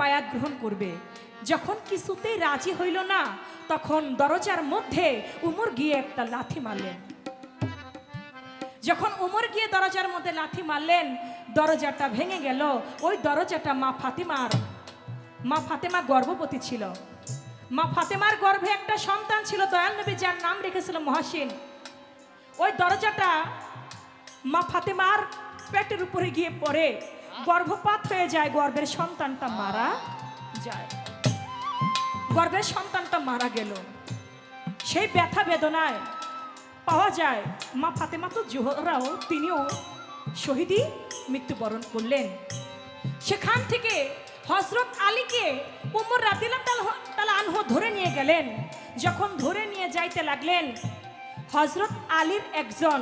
বায়াত গ্রহণ করবে। যখন কিছুতেই রাজি হইল না, তখন দরজার মধ্যে উমর গিয়ে একটা লাথি মারলেন। যখন উমর গিয়ে দরজার মধ্যে লাথি মারলেন, দরজাটা ভেঙে গেল। ওই দরজাটা মা ফাতেমার, মা ফাতেমা গর্ভবতী ছিল। মা ফাতেমার গর্ভে একটা সন্তান ছিল, দয়াল নবী যার নাম রেখেছিল মহাসিন। ওই দরজাটা মা ফাতেমার পেটের উপরে গিয়ে পড়ে। গর্ভপাত হয়ে যায়, গর্ভের সন্তানটা মারা যায়। গর্ভের সন্তানটা মারা গেল। সেই ব্যথা বেদনায় পাওয়া যায়। মা ফাতেমা তো জোহরাও তিনিও শহীদই মৃত্যুবরণ করলেন। সেখান থেকে হজরত আলীকে উমর রাদিল্লাহ তালা আনহ ধরে নিয়ে গেলেন। যখন ধরে নিয়ে যাইতে লাগলেন হজরত আলীর একজন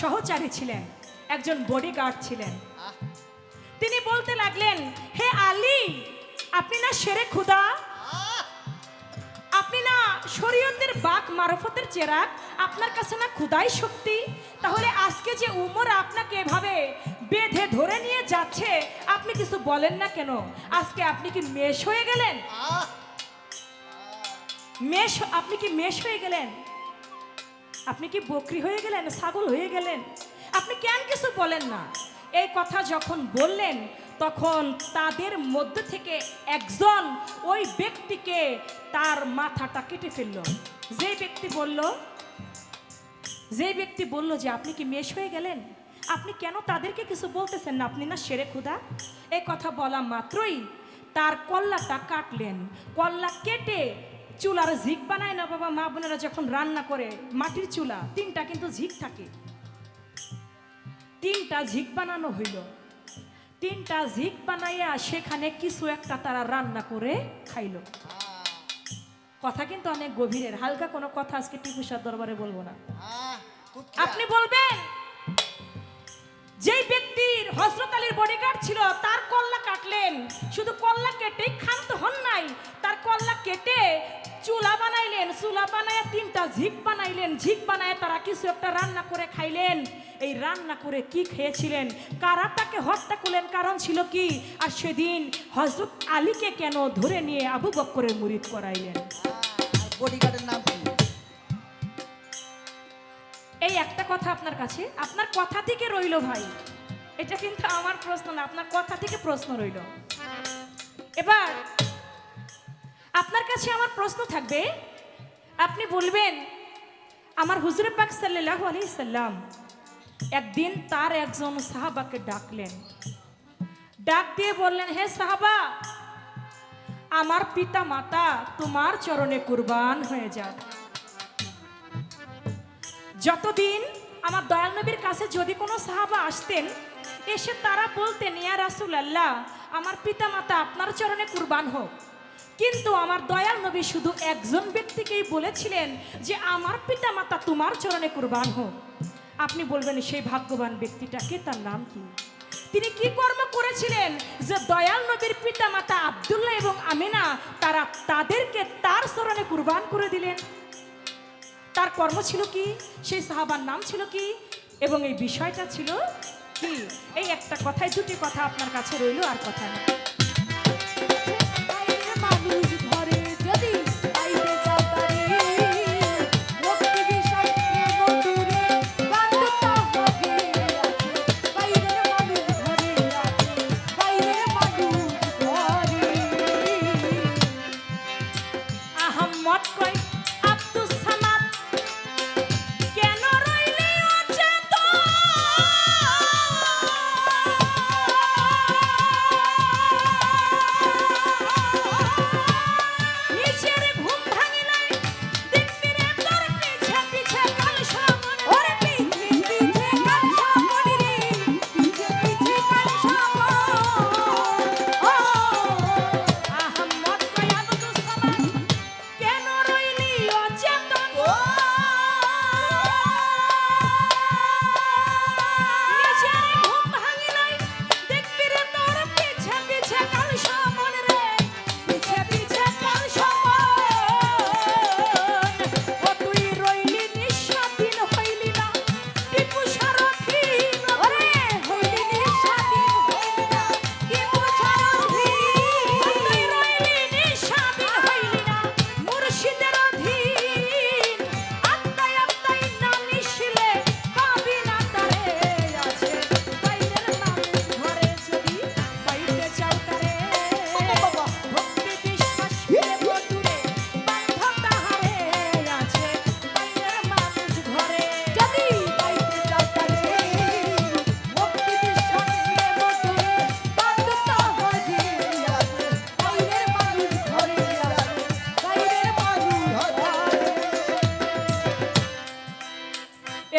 সহচারী ছিলেন, একজন বডিগার্ড ছিলেন। তিনি বলতে লাগলেন, হে আলী, আপনি না সেরে খুদা আপনি না শরীয়তের বাক মারফতের চেরাগ আপনার কাছে না খুদাই শক্তি? তাহলে আজকে যে উমর আপনাকে এভাবে বেঁধে ধরে নিয়ে যাচ্ছে, আপনি কিছু বলেন না কেন? আজকে আপনি কি মেষ হয়ে গেলেন? মেষ, আপনি কি মেষ হয়ে গেলেন? আপনি কি বকরি হয়ে গেলেন, ছাগল হয়ে গেলেন? আপনি কেন কিছু বলেন না? এই কথা যখন বললেন, তখন তাদের মধ্যে থেকে একজন ওই ব্যক্তিকে তার মাথাটা কেটে ফেলল। যে ব্যক্তি বলল, যে ব্যক্তি বলল যে, আপনি কি মেষ হয়ে গেলেন? আপনি কেন তাদেরকে কিছু বলতেছেন না? আপনি না সেরে খুদা এই কথা বলা মাত্রই তার কল্লাটা কাটলেন। কল্লা কেটে চুলার ঝিক বানায় না বাবা, মা বোনেরা যখন রান্না করে, মাটির চুলা, তিনটা কিন্তু ঝিক থাকে। তিনটা ঝিক বানানো হইল। তিনটা ঝিক বানাইয়া সেখানে কিছু একটা তারা রান্না করে খাইল। কথা কিন্তু অনেক গভীরের, হালকা কোনো কথা আজকে টিপুসার দরবারে বলব না। আপনি বলবেন, যেই ব্যক্তির হজরত বডিগার্ড ছিল, তার কল্লা চুলা বানায় তিনটা ঝিক বানাইলেন ঝিক বানায় তারা কিছু একটা রান্না করে খাইলেন। এই রান্না করে কি খেয়েছিলেন? কারা তাকে হত্যা করলেন? কারণ ছিল কি? আর সেদিন হজরত আলীকে কেন ধরে নিয়ে আবু বক্করের মুরিদ করাইলেন? বডিগার্ডের নাম কি এই একটা কথা আপনার কাছে? আপনার কথা থেকে রইল ভাই। এটা কিন্তু আমার প্রশ্ন না আপনার কথা থেকে প্রশ্ন রইল। এবার আপনার কাছে আমার প্রশ্ন থাকবে আপনি বলবেন, আমার হুজুরে পাক সাল্লাহ আলি সাল্লাম একদিন তার একজন সাহাবাকে ডাকলেন। ডাক দিয়ে বললেন, হে সাহাবা, আমার পিতা মাতা তোমার চরণে কুরবান হয়ে যাক। যতদিন আমার দয়াল নবীর কাছে যদি কোনো সাহাবা আসতেন, এসে তারা বলতেন, ইয়া রাসুল আল্লাহ আমার পিতা মাতা আপনার চরণে কুরবান হোক। কিন্তু আমার দয়াল নবী শুধু একজন ব্যক্তিকেই বলেছিলেন যে আমার পিতামাতা তোমার চরণে কুরবান হোক। আপনি বলবেন সেই ভাগ্যবান ব্যক্তিটাকে তার নাম কি? তিনি কি কর্ম করেছিলেন যে দয়াল নবীর পিতামাতা আবদুল্লাহ এবং আমিনা তারা তাদেরকে তার চরণে কুরবান করে দিলেন। তার কর্ম ছিল কি? সেই সাহাবার নাম ছিল কি? এবং এই বিষয়টা ছিল কি? এই একটা কথাই দুটি কথা আপনার কাছে রইল আর কথা নেই।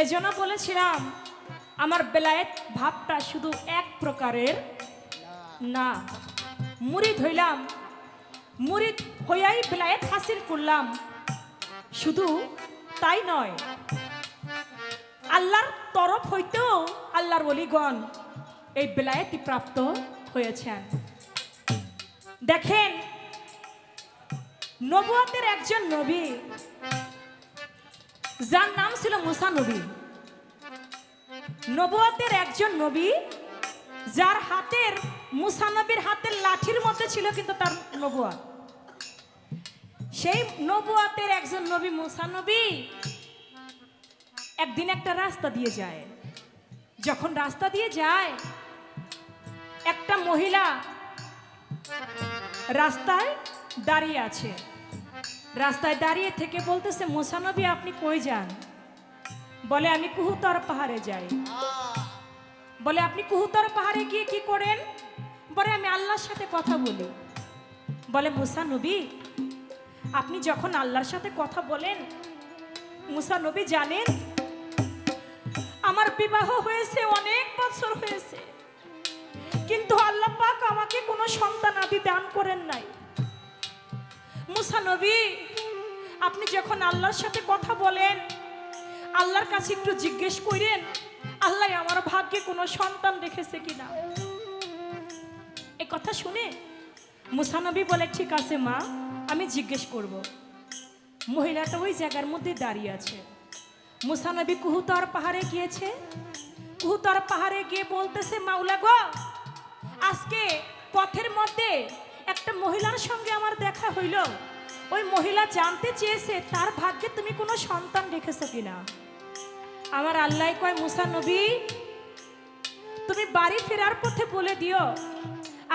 এজন্য বলেছিলাম, আমার বেলায়েত ভাবটা শুধু এক প্রকারের। না, মুরিদ হইলাম, মুরিদ হইয়াই বেলায়েত হাসিল করলাম। শুধু তাই নয়, আল্লাহর তরফ হইতেও আল্লাহর অলিগণ এই বেলায়েতি প্রাপ্ত হয়েছেন। দেখেন, নবুয়াতের একজন নবী যার নাম ছিল মুসা নবী। নবুয়াতের একজন নবী, যার হাতের, মুসা নবীর হাতের লাঠির মধ্যে ছিল কিন্তু তার নবুয়াত সেই নবুয়াতের একজন নবী, মুসা নবী, একদিন একটা রাস্তা দিয়ে যায়। যখন রাস্তা দিয়ে যায়, একটা মহিলা রাস্তায় দাঁড়িয়ে আছে। রাস্তায় দাঁড়িয়ে থেকে বলতেছে মোসানবী আপনি কই যান? বলে, আমি কুহুতর পাহাড়ে যাই। বলে, আপনি কুহুতর পাহাড়ে গিয়ে কি করেন? বলে, আমি আল্লাহর সাথে কথা বলি। বলে মুসা নবী, আপনি যখন আল্লাহর সাথে কথা বলেন মুসা নবী জানেন, আমার বিবাহ হয়েছে, অনেক বছর হয়েছে। কিন্তু আল্লাহ পাক আমাকে কোনো সন্তান আদি দান করেন নাই। মুসা নবী, আপনি যখন আল্লাহর সাথে কথা বলেন, আল্লাহর কাছে একটু জিজ্ঞেস করেন, আল্লাহ আমার ভাগ্যে কোনো সন্তান রেখেছে কিনা? এই কথা শুনে মুসানবী বলে, ঠিক আছে মা, আমি জিজ্ঞেস করব। মহিলাটা ওই জায়গার মধ্যে দাঁড়িয়ে আছে। মুসানবী কুহুতর পাহাড়ে গিয়েছে। কুহুতর পাহাড়ে গিয়ে বলতেছে, মাওলা গো, আজকে পথের মধ্যে একটা মহিলার সঙ্গে আমার দেখা হইল। ওই মহিলা জানতে চেয়েছে, তার ভাগ্যে তুমি কোনো সন্তান রেখেছো কিনা? আমার আল্লাহ কয়, মুসা নবী, তুমি বাড়ি ফেরার পথে বলে দিও,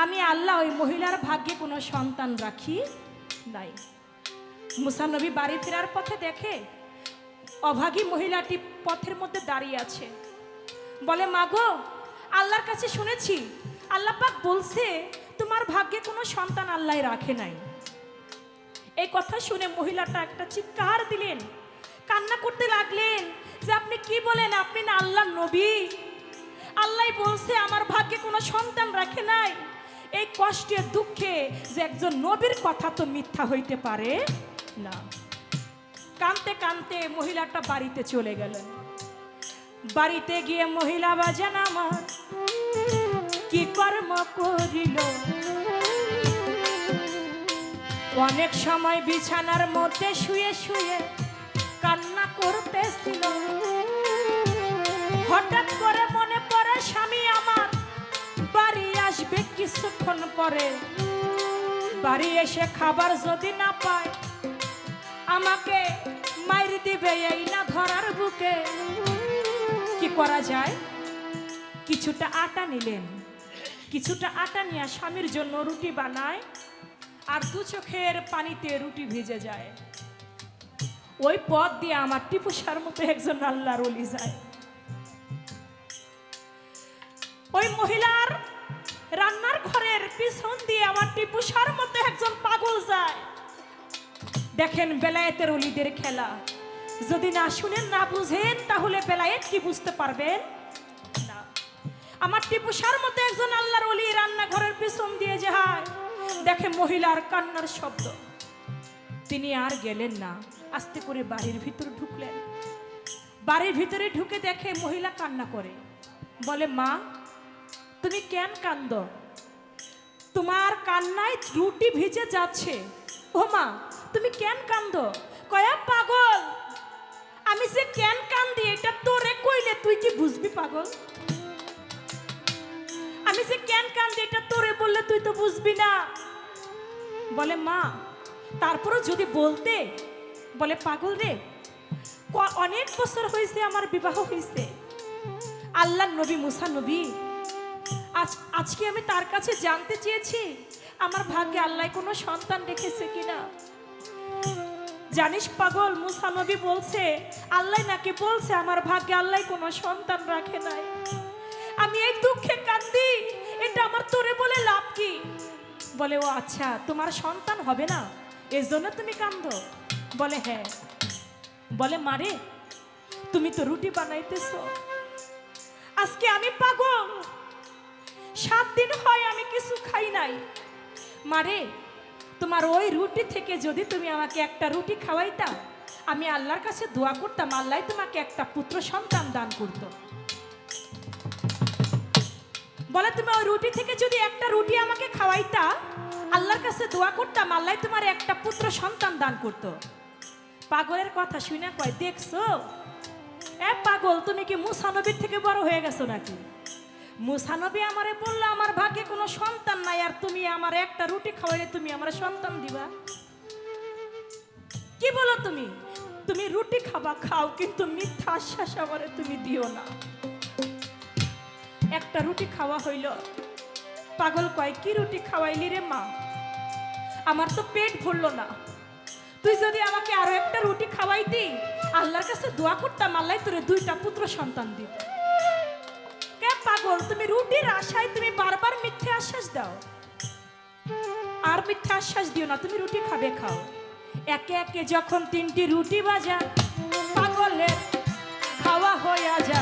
আমি আল্লাহ ওই মহিলার ভাগ্যে কোনো সন্তান রাখি নাই। মুসা নবী বাড়ি ফেরার পথে দেখে, অভাগী মহিলাটি পথের মধ্যে দাঁড়িয়ে আছে। বলে, মাগো, আল্লাহর কাছে শুনেছি, আল্লাহ পাক বলছে তোমার ভাগ্যে কোনো সন্তান আল্লাহ রাখে নাই। এই কথা শুনে মহিলাটা একটা চিৎকার দিলেন। কান্না করতে লাগলেন যে আপনি কি বলেন? আপনি না আল্লাহ নবী। আল্লাহ বলছে, আমার ভাগ্যে কোনো সন্তান রাখে নাই। এই কষ্টে, দুঃখে যে একজন নবীর কথা তো মিথ্যা হইতে পারে না। কানতে কানতে মহিলাটা বাড়িতে চলে গেলেন। বাড়িতে গিয়ে মহিলা বাজান আমার। কর্ম করিল। অনেক সময় বিছানার মধ্যে শুয়ে শুয়ে কান্না করতেছিল। হঠাৎ করে মনে পড়ে স্বামী আমার বাড়ি আসবে কিছুক্ষণ পরে। বাড়ি এসে খাবার যদি না পায়, আমাকে মাইর দিবে এই না ধরার বুকে। কি করা যায়? কিছুটা আটা নিলেন। কিছুটা আটা নিয়ে স্বামীর জন্য রুটি বানায় আর দু চোখের পানিতে রুটি ভিজে যায়। ওই পথ দিয়ে আমার টিপুসার মতো একজন আল্লাহর অলি যায়। ওই মহিলার রান্নার ঘরের পিছন দিয়ে আমার টিপুসার মতো একজন পাগল যায়। দেখেন বেলায়েতের অলিদের খেলা। যদি না শুনেন, না বুঝেন, তাহলে বেলায়েত কি বুঝতে পারবেন? আমার টিপুসার মতো একজন আল্লাহর অলি রান্নাঘরের পিছন দিয়ে যে যায় দেখে মহিলার কান্নার শব্দ। তিনি আর গেলেন না, আস্তে করে বাড়ির ভিতর ঢুকলেন। বাড়ির ভিতরে ঢুকে দেখে মহিলা কান্না করে। বলে, মা, তুমি কেন কান্দ? তোমার কান্নায় রুটি ভিজে যাচ্ছে। ও মা, তুমি কেন কান্দ? কয়া পাগল। আমি যে কেন কান্দি, এটা তোরে কইলে তুই কি বুঝবি পাগল? আমি যে কেন কান্দি, এটা তোরে বললে তুই তো বুঝবি না। বলে, মা, তারপরও যদি বলতে, বলে, পাগল রে অনেক বছর হয়েছে আমার বিবাহ হয়েছে আল্লাহ নবী, মুসা নবী, আজ, আজকে আমি তার কাছে জানতে চেয়েছি, আমার ভাগ্যে আল্লাহ কোনো সন্তান রেখেছে কিনা। জানিস পাগল, মুসা নবী বলছে, আল্লাহ নাকি বলছে আমার ভাগ্যে আল্লাহ কোনো সন্তান রাখে নাই। আমি এই দুঃখে কান্দি, এটা আমার তোরে বলে লাভ কি? বলে, ও আচ্ছা তোমার সন্তান হবে না? এর জন্য তুমি কান্দ? বলে হ্যাঁ। বলে, মারে, তুমি তো রুটি বানাইতেছ। আজকে আমি পাগল। সাত দিন হয় আমি কিছু খাই নাই। মারে, তোমার ওই রুটি থেকে যদি তুমি আমাকে একটা রুটি খাওয়াইতা, আমি আল্লাহর কাছে দোয়া করতাম, আল্লাহ তোমাকে একটা পুত্র সন্তান দান করতো। বলে, তুমি ওই রুটি থেকে যদি একটা রুটি আমাকে খাওয়াইতা, আল্লাহর কাছে দোয়া করতাম, আল্লাহ তোমার একটা পুত্র সন্তান দান করতো। পাগলের কথা শুনে কয়, দেখছ? এ পাগল, তুমি কি মুসানবীর থেকে বড় হয়ে গেছো নাকি? মুসানবী আমারে বলল, আমার ভাগ্যে কোনো সন্তান নাই, আর তুমি আমার একটা রুটি খাওয়াইলে তুমি আমার সন্তান দিবা। কি বলো তুমি? তুমি রুটি খাবা, খাও, কিন্তু মিথ্যা আশ্বাস আমারে তুমি দিও না। একটা রুটি খাওয়া হইল। পাগল কয়, কি রুটি খাওয়াইলি রে মা? আমার তো পেট ভরল না। তুই যদি আমাকে আরও একটা রুটি খাওয়াইতি, আল্লাহর কাছে দোয়া করতাম, আল্লাহ তোরে দুইটা পুত্র সন্তান দিত। কে পাগল? তুমি রুটির আশায় তুমি বারবার মিথ্যে আশ্বাস দাও। আর মিথ্যে আশ্বাস দিও না, তুমি রুটি খাবে, খাও। একে একে যখন তিনটি রুটি বাজা পাগলের খাওয়া হইয়া যায়।